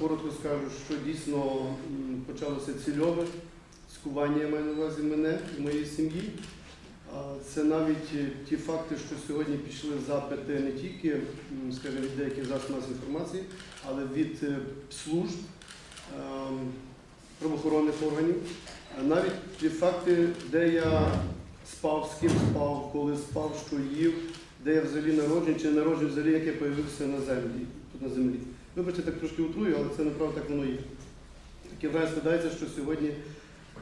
Коротко скажу, що дійсно почалося цільове скування, я маю на увазі мене і моєї сім'ї. Це навіть е, ті факти, що сьогодні пішли запити не тільки, скажімо, від деяких засобів інформації, але від е, служб ем, правоохоронних органів. Навіть ті факти, де я спав, з ким спав, коли спав, що їв, де я взагалі народжений, чи народжений, взагалі, як я з'явився на землі, на землі. Вибачте, так трошки утрую, але це направду так воно є. Таке враження складається, що сьогодні е,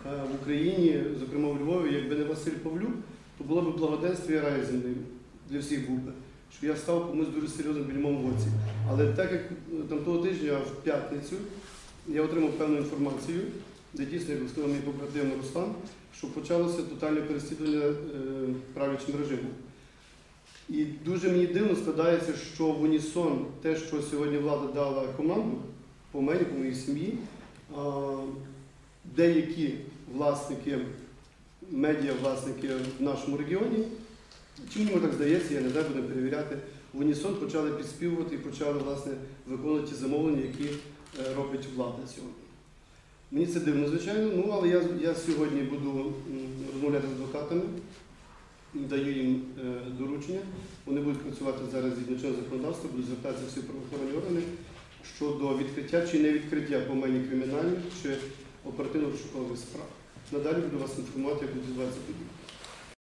в Україні, зокрема у Львові, якби не Василь Павлюк, то було б благоденствие раю землею для всіх був би. Що я став комусь дуже серйозно в більмому боці. Але так як е, там того тижня в п'ятницю я отримав певну інформацію, де дійсно, як сказав мій побратим Руслан, що почалося тотальне переслідування е, правлячим режимом. І дуже мені дивно складається, що в унісон те, що сьогодні влада дала команду по мені, по моїй сім'ї, деякі власники, медіа власники в нашому регіоні, мені так здається, я не знаю, будемо перевіряти, в унісон почали підспівувати і почали власне виконувати ті замовлення, які е, робить влада сьогодні. Мені це дивно, звичайно, ну але я, я сьогодні буду розмовляти з адвокатами, даю їм е, доручення. Вони будуть працювати зараз згідно чинного законодавства, будуть звертатися всі правоохоронні органи щодо відкриття чи не відкриття по мені кримінальних чи оперативно-розшукових справ. Надалі буду вас інформувати, як буде відбуватися події.